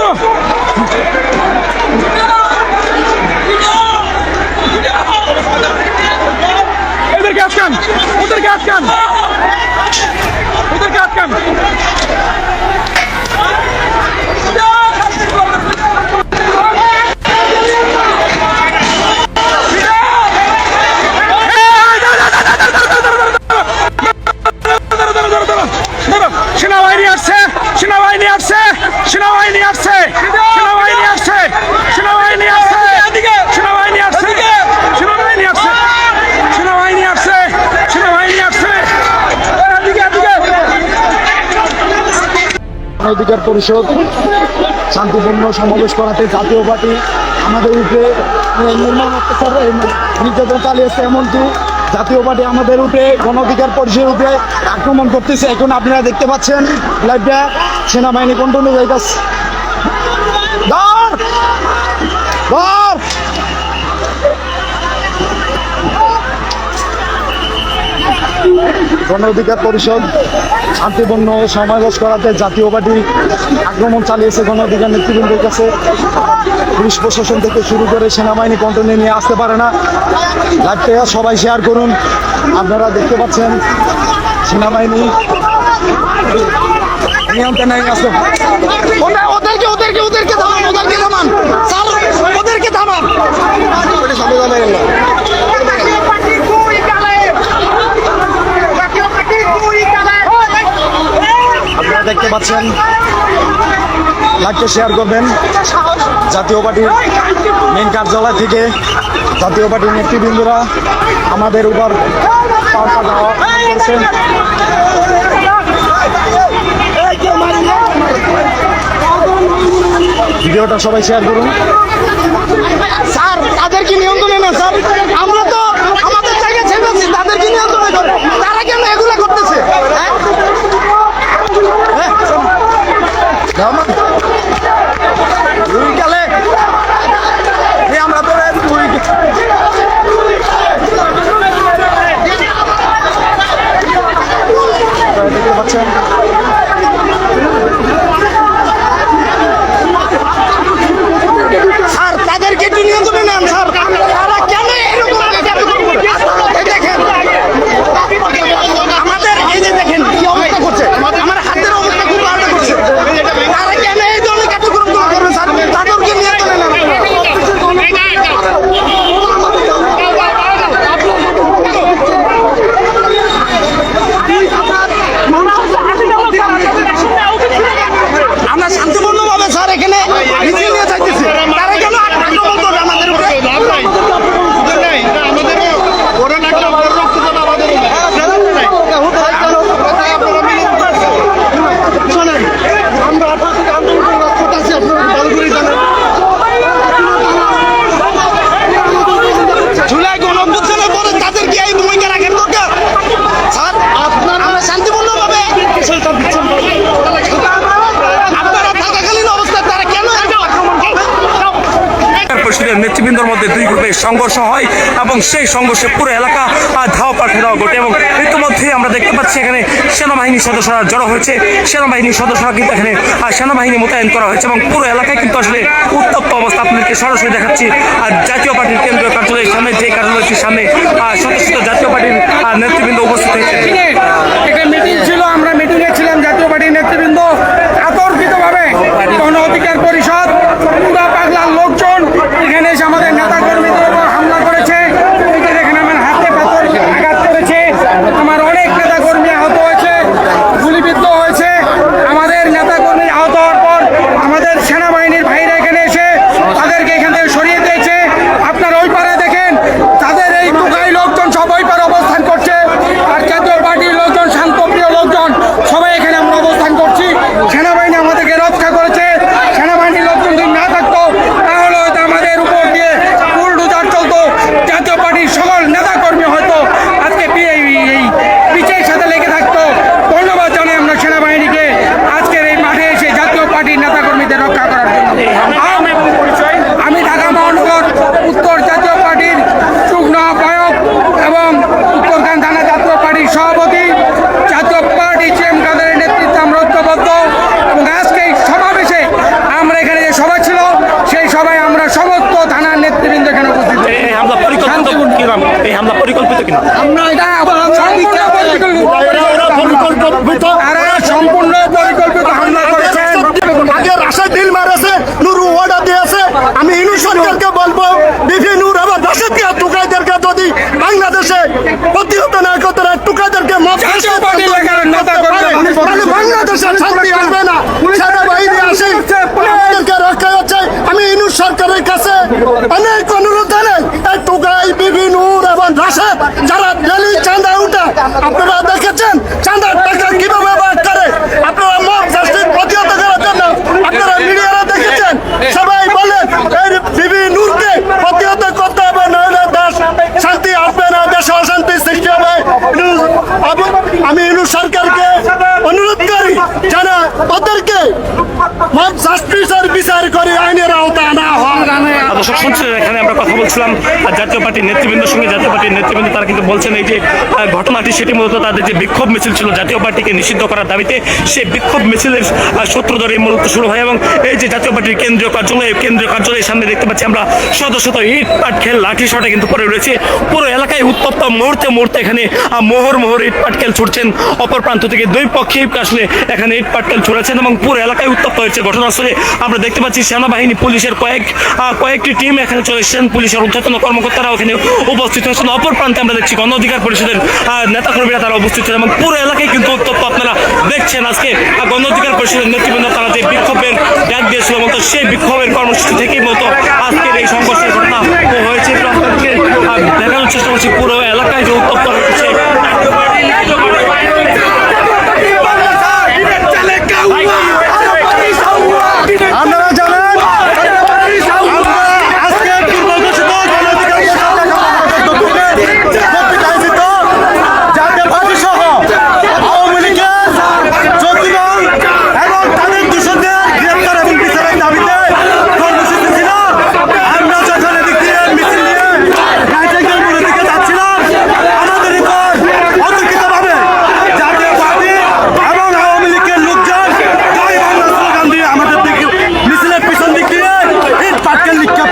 করো এদেরকে আটকান ওদেরকে আটকান ওদেরকে আটকান অধিকার পরিষদ শান্তিপূর্ণ সমাবেশ করাতে জাতীয় পার্টি আমাদের উপরে নির্মম অত্যাচার নির্যাতন চালিয়েছে এমনকি জাতীয় পার্টি আমাদের উপরে গণ অধিকার পরিষদের উপরে আক্রমণ করতেছে। এখন আপনারা দেখতে পাচ্ছেন লাইভটা সেনাবাহিনী কন্ট্রোলে যাইতেছে ধর! গণ অধিকার পরিষদ, শান্তিপূর্ণ সমাবেশ করাতে জাতীয় পার্টি আক্রমণ চালিয়েছে গণ অধিকার নেতৃবৃন্দের কাছে। পুলিশ প্রশাসন থেকে শুরু করে সেনাবাহিনী কন্ট্রোলে নিয়ে আসতে পারে না। লাইভটা সবাই শেয়ার করুন। আপনারা দেখতে পাচ্ছেন, সেনাবাহিনী ওদেরকে ওদেরকে ওদেরকে থামান ওদেরকে থামান। ওদেরকে থামান সামনে জানাই না আপনারা দেখতে পাচ্ছেন। লাইভটা শেয়ার করবেন। জাতীয় পার্টির মেন কার্যালয় থেকে জাতীয় পার্টির নেতৃবৃন্দরা আমাদের উপর ভিডিওটা সবাই শেয়ার করুন। স্যার তাদেরকে নিয়ন্ত্রণে না স্যার তো আমাদের জায়গায় ছেড়েছি তাদেরকে নিয়ন্ত্রণে করে তারা কেন এগুলো করতেছে হ্যাঁ? হ্যাঁ? দামান। দুই গালে এই আমরা তো এই দুই আপনারা দেখতে পাচ্ছেন স্যার তাদেরকে একটু নিয়ন্ত্রণে নেন স্যার তারা কেন এরকম এই দেখেন আমাদের এই যে দেখেন কি অবস্থা করছে আমার হাতের অবস্থা খুব ভালো করছে তারা কেন এই ধরনের কার্যক্রম করবে স্যার তাদেরকে নিয়ন্ত্রণে নেন আমরা শান্তিপূর্ণভাবে স্যার এখানে মিছিল নিয়ে যাইতেছি তারা কেন আক্রমণ করবে আমাদের উপরে শোনেন আমরা আপনার থেকে আন্দোলন করে রাজপথে আছি আপনারা ভালো করে জানেন জুলাই গণ অভ্যুত্থানের পরে তাদেরকে এই ভূমিকা রাখার দরকার স্যার আপনারা আমরা শান্তিপূর্ণভাবে আপনারা থাকাকালীন অবস্থায় তারা কেন এরকম আক্রমণ করবে পরিষদের মধ্যে দুই গ্রুপের সংঘর্ষ হয় এবং সেই সংঘর্ষে পুরো এলাকা ধাওয়া পাল্টে দেওয়া ঘটে এবং ইতিমধ্যে আমরা দেখতে পাচ্ছি এখানে সেনাবাহিনীর সদস্যরা জড়ো হয়েছে। সেনাবাহিনীর সদস্যরা কিন্তু এখানে আহ, সেনাবাহিনী মোতায়েন করা হয়েছে এবং পুরো এলাকায় কিন্তু আসলে উত্তপ্ত অবস্থা। আপনাদেরকে সরাসরি দেখাচ্ছি আর জাতীয় পার্টির কেন্দ্রীয় কার্যালয়ের সামনে যে কার্যালয়টির সামনে শত শত জাতীয় পার্টির নেতৃবৃন্দ উপস্থিত হয়েছে একটা মিটিং ছিল আমরা মিটিংয়ে ছিলাম জাতীয় পার্টির নেতৃবৃন্দ আতর্কিতভাবে গণ অধিকার পরিষদ পুরা পাগলার লোকজন এখানে এসে আমাদের নেতা কর্মীদের উপর হামলা করেছে এই যে দেখেন আমার হাতে পাথর আঘাত করেছে আমার অনেক নেতা কর্মী আহত হয়েছে গুলিবিদ্ধ হয়েছে আমাদের নেতা কর্মী আহত হওয়ার পর আমাদের সেনাবাহিনীর ভাইরা এখানে এসে তাদেরকে এখান থেকে সরিয়ে দিয়েছে আপনার ওই পারে দেখেন তাদের এই টুকাই লোকজন সব ওই পারে অবস্থান করছে আর জাতীয় পার্টির লোকজন শান্তপ্রিয় লোকজন সবাই এখানে আমরা অবস্থান করছি সেনাবাহিনী আমাদেরকে রক্ষা করেছে সেনাবাহিনীর লোকজন যদি না থাকতো তাহলে হয়তো আমাদের উপর দিয়ে বুলডোজার চলতো জাতীয় পার্টির সকল নেতা কর্মী হয়তো আজকে পি- এই এই পিছের সাথে লেগে থাকতো ধন্যবাদ জানাই আমরা সেনাবাহিনীকে আজকের এই মাঠে এসে জাতীয় পার্টির নেতা কর্মীদের রক্ষা করার জন্য আমি ঢাকা মহানগর উত্তর জাতীয় পার্টির যুগ্ম আহ্বায়ক এবং উত্তরখান থানা জাতীয় পার্টির সভাপতি জাতীয় পার্টি চেম কাদের নেতৃত্বে আমরা ঐক্যবদ্ধ এবং আজকে এই সমাবেশে আমরা এখানে যে সভা ছিল সভায় আমরা সমস্ত থানার নেতৃবৃন্দ এখানে উপস্থিত। এই হামলা পরিকল্পিত কিনা এই হামলা পরিকল্পিত কিনা আমরা এটা সম্পূর্ণ পরিকল্পিত। সম্পূর্ণ পরিকল্পিত হামলা আগে রাশেদ দিল মারেছে নুরু অর্ডার দিয়েছে। আমি ইনু সরকারকে বলব বিভি নূর আবার রাশেদকে টুকাইদেরকে যদি বাংলাদেশে প্রতিহত না করতে পারে, টুকাইদেরকে মাফ জাতীয় পার্টির লেখার নেতা কর্মী তাহলে বাংলাদেশে শান্তি আসবে না সেনাবাহিনী আসে আমাদেরকে রক্ষা হচ্ছে সরকারের কাছে অনেক অনুরোধ জানাই। টুকাই বিভিন্ন নূর এবং রাশেদ, যারা ডেলি চাঁদা উঠে আপনারা দেখেছেন? তাদেরকে বিচার করে আইনের আওতা না হয়। দর্শক শুনছিলেন এখানে আমরা কথা বলছিলাম জাতীয় পার্টির নেতৃবৃন্দের সঙ্গে, জাতীয় পার্টির নেতৃবৃন্দ তারা কিন্তু বলছেন এই যে ঘটনাটি সেটি মূলত তাদের যে বিক্ষোভ মিছিল ছিল, জাতীয় পার্টিকে নিষিদ্ধ করার দাবিতে সেই বিক্ষোভ মিছিলের ধরে মূলত শুরু হয় এবং এই যে জাতীয় পার্টির কেন্দ্রীয় কার্যালয় কেন্দ্রীয় কার্যালয়ের সামনে দেখতে পাচ্ছি আমরা শত শত ইট, পাট, খেল, লাঠি শটে কিন্তু পরে রয়েছে। পুরো এলাকায় উত্তপ্ত মুহূর্তে মুহূর্তে এখানে মোহর মোহর ইট, পাট, খেল ছুটছেন। অপর প্রান্ত থেকে দুই পক্ষেই আসলে এখানে ইট পাটখেল ছুড়েছেন এবং পুরো এলাকায় উত্তপ্ত হয়েছে ঘটনাস্থলে। আমরা দেখতে পাচ্ছি সেনাবাহিনী, পুলিশের কয়েক কয়েকটি টিম এখানে চলে এসেছেন। পুলিশের ঊর্ধ্বতন কর্মকর্তারাও এখানে উপস্থিত হয়েছেন। অপর প্রান্তে আমরা দেখছি গণ অধিকার পরিষদের নেতাকর্মীরা তারা উপস্থিত ছিলেন এবং পুরো এলাকায় কিন্তু উত্তপ্ত আপনারা দেখছেন। আজকে গণ অধিকার পরিষদের নেতৃবৃন্দ তারা যে বিক্ষোভের ডাক দিয়েছিল মতো সেই বিক্ষোভের কর্মসূচি থেকেই মতো আজকের এই সংঘর্ষের ঘটনা হয়েছে। দেখানোর চেষ্টা করছি, পুরো এলাকায় যে উত্তপ্ত হচ্ছে আপনারা জানেন আমরা আজকে পূর্বঘোষিত গণঅধিকার পরিষদ জাতীয় পার্টি সহ আওয়ামী লীগের চৌদ্দগ্রাম এবং তাদের দূষণদের গ্রেপ্তার এবং বিচারের দাবিতে কর্মসূচি ছিল আমরা যখন এদিক দিয়ে মিছিল নিয়ে রাইটাঙ্গের মোড়ের দিকে যাচ্ছিলাম আমাদের উপর অতর্কিতভাবে জাতীয় পার্টি এবং আওয়ামী লীগের লোকজন জয় বাংলা স্লোগান দিয়ে আমাদের দিকে মিছিলের পিছন দিক দিয়ে ইট পাটকেল নিক্ষেপ